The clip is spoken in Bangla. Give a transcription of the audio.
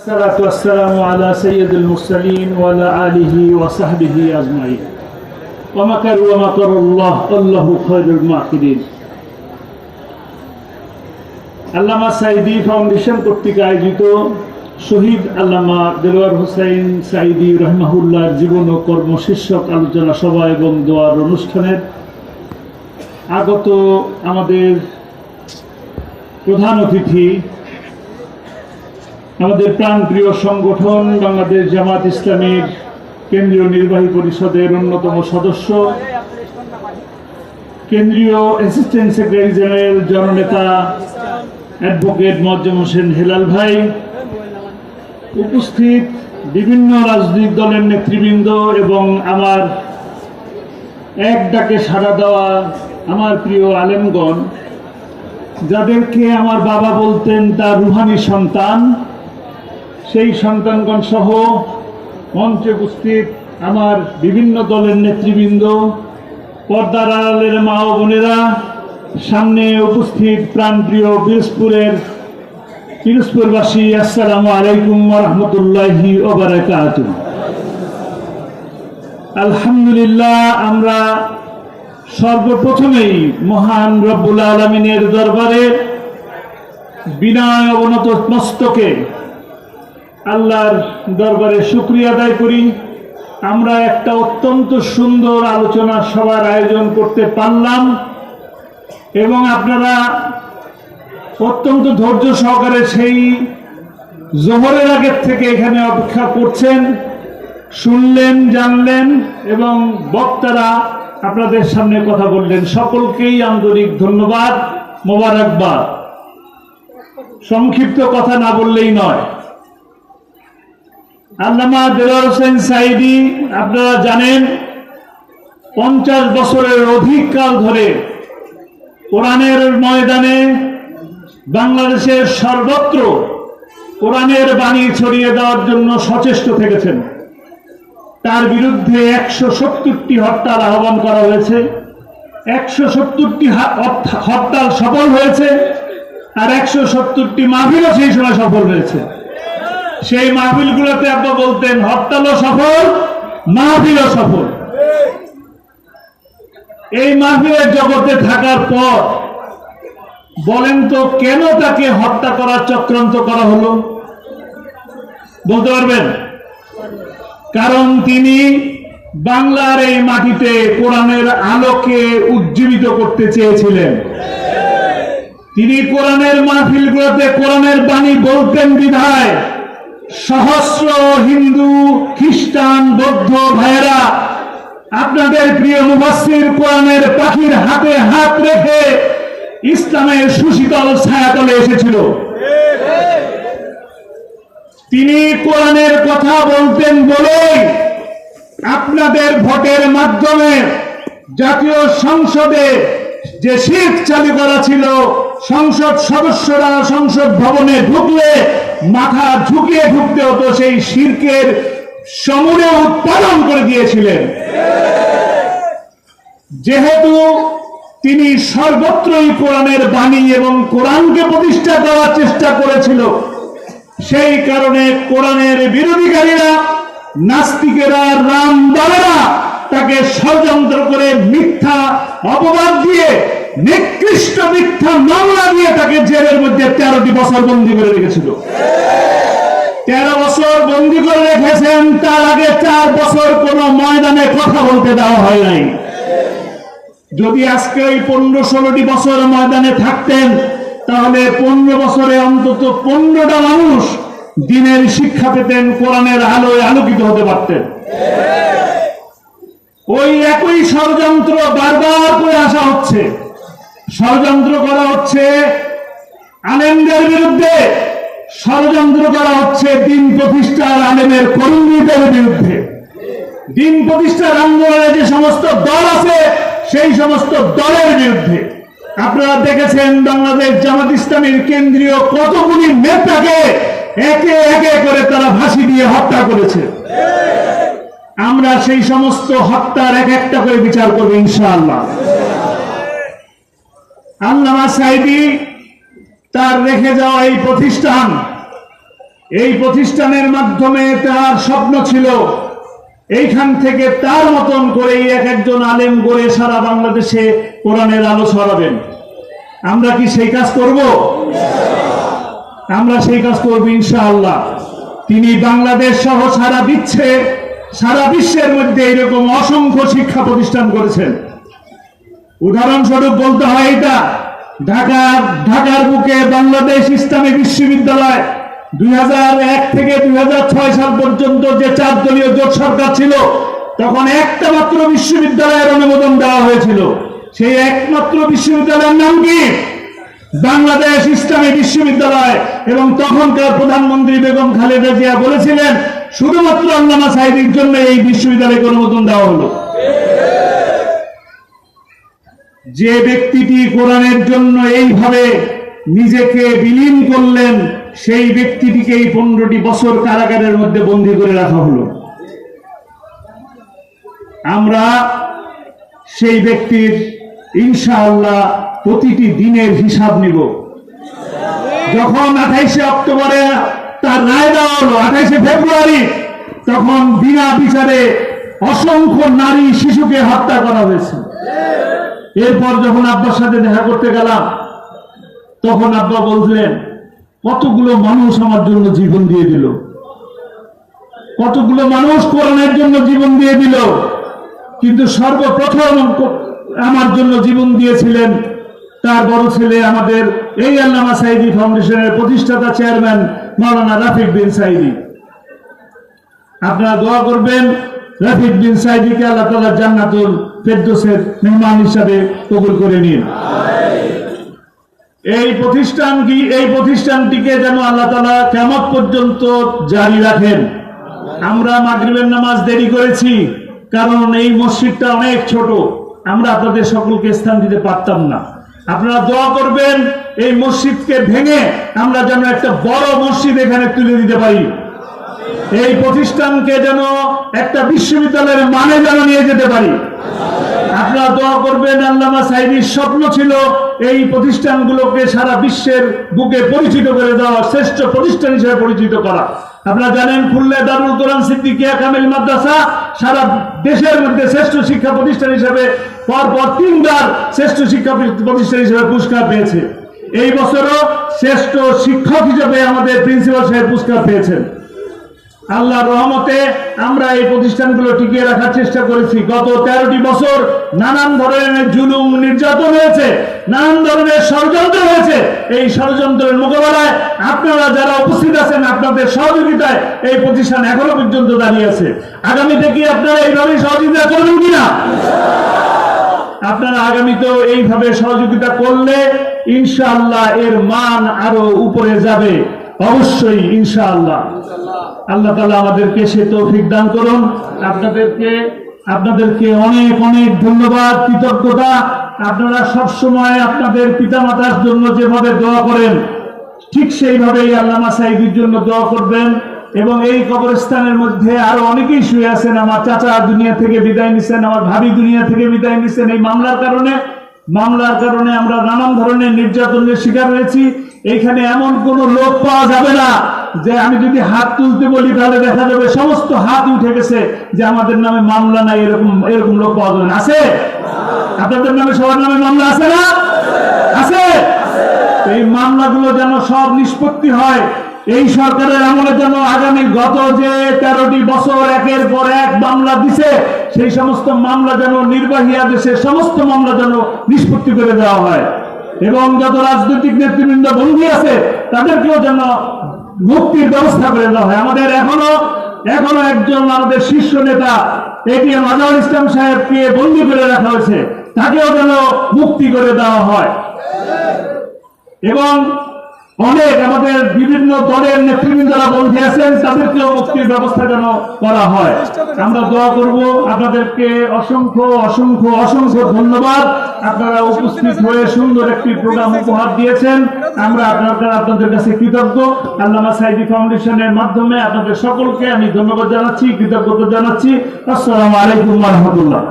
الصلاة والسلام على سيد المرسلين وعلى آله وصحبه أجمعين ومكروا ومكر الله الله خير الماكرين আল্লামা সাইদি ফাউন্ডেশন কর্তৃক আয়োজিত শহীদ আল্লামা দেলোয়ার হোসেন সাইদি রহমাহুল্লাহর জীবন ও কর্ম শীর্ষক আলোচনা সভা এবং দোয়ার অনুষ্ঠানের আগত আমাদের প্রধান অতিথি আমাদের প্রাণপ্রিয় সংগঠন বাংলাদেশ জামাত ইসলামীর কেন্দ্রীয় নির্বাহী পরিষদের অন্যতম সদস্য। কেন্দ্রীয় অ্যাসিস্ট্যান্ট সেক্রেটারি জেনারেল জননেতা অ্যাডভোকেট মজ্জম হোসেন হেলাল ভাই। উপস্থিত বিভিন্ন রাজনৈতিক দলের নেতৃবৃন্দ এবং আমার এক ডাকে সাড়া দেওয়া আমার প্রিয় আলেমগণ, যাদেরকে আমার বাবা বলতেন তার রুহানি সন্তান সেই সন্তানগণ সহ মঞ্চে উপস্থিত আমার বিভিন্ন দলের নেতৃবৃন্দ, পর্দার আড়ালের মা ও বোনেরা, সামনে উপস্থিত প্রাণপ্রিয় পিরোজপুরের পিরোজপুরবাসী, আসসালামু আলাইকুম রহমতুল্লাহি আলহামদুলিল্লাহ, আমরা সর্বপ্রথমেই মহান রব্বুল আলমিনের দরবারে বিনয় অবনত মস্তকে আল্লাহর দরবারে শুক্রিয়া আদায় করি। আমরা একটা অত্যন্ত সুন্দর আলোচনা সভার আয়োজন করতে পারলাম এবং আপনারা অত্যন্ত ধৈর্য সহকারে সেই জোহরের আগের থেকে এখানে অপেক্ষা করছেন, শুনলেন, জানলেন এবং বক্তারা আপনাদের সামনে কথা বললেন। সকলকেই আন্তরিক ধন্যবাদ, মোবারকবাদ। সংক্ষিপ্ত কথা না বললেই নয়। আল্লামা দেলার হোসেন সাইদি, আপনারা জানেন, পঞ্চাশ বছরের অধিক কাল ধরে কোরআনের ময়দানে বাংলাদেশের সর্বত্র কোরআনের বাণী ছড়িয়ে দেওয়ার জন্য সচেষ্ট থেকেছেন। তার বিরুদ্ধে একশো সত্তরটি হরতাল আহ্বান করা হয়েছে, একশো সত্তরটি হরতাল সফল হয়েছে, আর একশো সত্তরটি মাহফিলও সেই সময় সফল হয়েছে। সেই মাহফিলগুলোতে আপনি বলতেন, হরতালও সফল, মাহফিলও সফল। এই মাহফিলের জগতে থাকার পর বলেন তো, কেন তাকে হত্যা করার চক্রান্ত করা হলো? বলতে পারবেন? কারণ তিনি বাংলার এই মাটিতে কোরআনের আলোকে উজ্জীবিত করতে চেয়েছিলেন। তিনি কোরআনের মাহফিলগুলোতে কোরআনের বাণী বলতেন বিধায়। সহস্র হিন্দু, খ্রিস্টান, বৌদ্ধ ভাইয়েরা, আপনাদের প্রিয় মুবাসির কোরআনের পাখির হাতে হাত রেখে ইসলামের সুশীতল ছায়াতলে এসেছিল। তিনি কোরআনের কথা বলতেন বলেই আপনাদের ভোটের মাধ্যমে জাতীয় সংসদে যে শীত চালু করা ছিল, সংসদ সদস্যরা সংসদ ভবনে ঢুকলে মাথা ঝুঁকিয়ে ঢুকতে হতো সেই শির্কের সমূলে উৎপাদন করে দিয়েছিলেন। যেহেতু তিনি সর্বত্রই কোরআনের বাণী এবং কোরআনকে প্রতিষ্ঠা করার চেষ্টা করেছিল, সেই কারণে কোরআনের বিরোধীকারীরা, নাস্তিকেরা, রামদারেরা তাকে ষড়যন্ত্র করে মিথ্যা অপবাদ দিয়ে নিকৃষ্ট মিথ্যা মামলা দিয়ে তাকে জেলের মধ্যে তেরোটি বছর বন্দী করে রেখেছিল। তেরো বছর বন্দী করে রেখেছেন, তার আগে চার বছর কোন ময়দানে কথা বলতে দেওয়া হয় নাই। যদি আজকে ওই পনেরো ষোলোটি বছর ময়দানে থাকতেন, তাহলে পনেরো বছরে অন্তত পনেরোটা মানুষ দিনের শিক্ষা পেতেন, কোরআনের আলোয় আলোকিত হতে পারতেন। ওই একই ষড়যন্ত্র বারবার করে আসা হচ্ছে। ষড়যন্ত্র করা হচ্ছে। আলেমদের বিরুদ্ধে ষড়যন্ত্র করা হচ্ছে দিন প্রতিষ্ঠার আলেমের কর্মীদের বিরুদ্ধে। দিন প্রতিষ্ঠার আন্দোলনে যে সমস্ত দল আছে, সেই সমস্ত দলের বিরুদ্ধে। আপনারা দেখেছেন বাংলাদেশ জামাত ইসলামের কেন্দ্রীয় কতগুলি নেতাকে একে একে করে তারা ফাঁসি দিয়ে হত্যা করেছে। আমরা সেই সমস্ত হত্যার এক একটা করে বিচার করব ইনশাআল্লাহ। আল্লামা তার রেখে যাওয়া এই প্রতিষ্ঠান, এই প্রতিষ্ঠানের মাধ্যমে তার স্বপ্ন ছিল এইখান থেকে তার মতন করেই এক একজন আলেম গড়ে সারা বাংলাদেশে কোরআনের আলো ছড়াবেন। আমরা কি সেই কাজ করব? আমরা সেই কাজ করব ইনশাআল্লাহ। তিনি বাংলাদেশ সহ সারা বিশ্বে, সারা বিশ্বের মধ্যে এরকম অসংখ্য শিক্ষা প্রতিষ্ঠান করেছেন। উদাহরণস্বরূপ বলতে হয় এটা। ঢাকার ঢাকার বুকে বাংলাদেশ ইসলামী বিশ্ববিদ্যালয় দুই হাজার এক থেকে দুই হাজার ছয় সাল পর্যন্ত যে চার দলীয় জোট সরকার ছিল, তখন একটা মাত্র বিশ্ববিদ্যালয়ের অনুমোদন দেওয়া হয়েছিল। সেই একমাত্র বিশ্ববিদ্যালয়ের নাম কি? বাংলাদেশ ইসলামী বিশ্ববিদ্যালয়। এবং তখনকার প্রধানমন্ত্রী বেগম খালেদা জিয়া বলেছিলেন, শুধুমাত্র আল্লামা সাহেবের জন্য এই বিশ্ববিদ্যালয়কে অনুমোদন দেওয়া হলো। যে ব্যক্তিটি কোরআনের জন্য এইভাবে নিজেকে বিলীন করলেন, সেই ব্যক্তিটিকে এই পনেরোটি বছর কারাগারের মধ্যে বন্দী করে রাখা হলো। আমরা সেই ব্যক্তির ইনশাআল্লাহ প্রতিটি দিনের হিসাব নিব। যখন আঠাইশে অক্টোবরে তার রায় দেওয়া হলো, আঠাইশে ফেব্রুয়ারি, তখন বিনা বিচারে অসংখ্য নারী শিশুকে হত্যা করা হয়েছে। এরপর যখন আব্বার সাথে দেখা করতে গেলাম, তখন আব্বা বললেন, কতগুলো মানুষ আমার জন্য জীবন দিয়ে দিল। কতগুলো মানুষ কোরআনের জন্য জীবন দিয়ে দিল। কিন্তু সর্বপ্রথম আমার জন্য জীবন দিয়েছিলেন তার বড় ছেলে আমাদের এই আল্লামা সাইদি ফাউন্ডেশনের প্রতিষ্ঠাতা চেয়ারম্যান মাওলানা রাফিক বিন সাইদি। আপনারা দোয়া করবেন, রাফিক বিন সাইদিকে আল্লাহ তালা জান্নাতুল ফেরদোসের মেহমান হিসাবে কবুল করে নিন। এই প্রতিষ্ঠান কি? এই প্রতিষ্ঠানটিকে যেন আল্লাহ তালা কেমন পর্যন্ত জারি রাখেন। আমরা মাগরিবের নামাজ দেরি করেছি, কারণ এই মসজিদটা অনেক ছোট। আমরা আপনাদের সকলকে স্থান দিতে পারতাম না। আপনারা দোয়া করবেন, এই মসজিদকে ভেঙে আমরা যেন একটা বড় মসজিদ এখানে তুলে দিতে পারি। এই প্রতিষ্ঠানকে যেন একটা বিশ্ববিদ্যালয়ের মানে যেন নিয়ে যেতে পারি। আপনারা দোয়া করবেন, আল্লামা সাইদির স্বপ্ন ছিল এই প্রতিষ্ঠানগুলোকে সারা বিশ্বের বুকে পরিচিত করে দেওয়া, শ্রেষ্ঠ প্রতিষ্ঠান হিসেবে পরিচিত করা। আপনারা জানেন খুললে দারুল কোরআন সিদ্দিকিয়া কামিল মাদ্রাসা সারা দেশের মধ্যে শ্রেষ্ঠ শিক্ষা প্রতিষ্ঠান হিসেবে পরপর তিনবার শ্রেষ্ঠ শিক্ষা প্রতিষ্ঠান হিসেবে পুরস্কার পেয়েছে। এই বছরও শ্রেষ্ঠ শিক্ষক হিসেবে আমাদের প্রিন্সিপাল সাহেব পুরস্কার পেয়েছেন। আল্লাহর রহমতে আমরা এই প্রতিষ্ঠানগুলো টিকিয়ে রাখার চেষ্টা করেছি। গত তেরোটি বছর নানান ধরনের জুলুম নির্যাতন হয়েছে, নানান ধরনের ষড়যন্ত্র হয়েছে। এই ষড়যন্ত্রের মোকাবেলায় আপনারা যারা উপস্থিত আছেন, আপনাদের সহযোগিতায় এই প্রতিষ্ঠান এখনও পর্যন্ত দাঁড়িয়ে আছে। আগামীতে কি আপনারা এইভাবে সহযোগিতা করবেন কিনা? আপনারা আগামীতেও এইভাবে সহযোগিতা করলে ইনশাআল্লাহ এর মান আরও উপরে যাবে। অবশ্যই ইনশাআল্লাহ। আল্লাহ তালা আমাদেরকে সে তৌফিক দান করুন। আপনাদেরকে আপনাদেরকে অনেক অনেক ধন্যবাদ, কৃতজ্ঞতা। আপনারা সব সময় আপনাদের পিতামাতার জন্য যেভাবে দোয়া করেন, ঠিক সেইভাবেই আল্লামা সাইদির জন্য দোয়া করবেন। এবং এই কবরস্থানের মধ্যে আরও অনেকেই শুয়ে আছেন, আমার চাচা দুনিয়া থেকে বিদায় নিছেন, আমার ভাবি দুনিয়া থেকে বিদায় নিছেন। এই মামলার কারণে মামলার কারণে আমরা নানান ধরনের নির্যাতনের শিকার হয়েছি। এইখানে এমন কোন লোক পাওয়া যাবে না। যে আমি যদি হাত তুলতে বলি, তাহলে দেখা যাবে সমস্ত হাত উঠে গেছে যে আমাদের নামে মামলা নাই, এরকম এরকম লোক পাওয়া যাবে আছে? আপনাদের নামে, সবার নামে মামলা আছে না? আছে? এই মামলাগুলো যেন সব নিষ্পত্তি হয়, এই সরকারের আমলে যেন আগামী গত যে তেরোটি বছর একের পর এক মামলা দিছে, সেই সমস্ত মামলা যেন নির্বাহী আদেশে সমস্ত মামলা যেন নিষ্পত্তি করে দেওয়া হয়। এবং যত রাজনৈতিক নেতৃবৃন্দ বন্দী আছে, তাদেরকেও যেন মুক্তির ব্যবস্থা করে দেওয়া হয়। আমাদের এখনও এখনও একজন আমাদের শীর্ষ নেতা, এটিএম আজহার ইসলাম সাহেবকে বন্দি করে রাখা হয়েছে। তাকেও যেন মুক্তি করে দেওয়া হয়। এবং অনেক আমাদের বিভিন্ন দলের নেতৃবৃন্দরা বন্ধে আছেন, তাদেরকেও মুক্তির ব্যবস্থা যেন করা হয়। আমরা দোয়া করব আপনাদেরকে অসংখ্য অসংখ্য অসংখ্য ধন্যবাদ। আপনারা উপস্থিত হয়ে সুন্দর একটি প্রোগ্রাম উপহার দিয়েছেন। আমরা আপনাদের আপনাদের কাছে কৃতজ্ঞ। আল্লামা সাইদি ফাউন্ডেশনের মাধ্যমে আপনাদের সকলকে আমি ধন্যবাদ জানাচ্ছি, কৃতজ্ঞতা জানাচ্ছি। আসসালামু আলাইকুম রহমতুল্লাহ।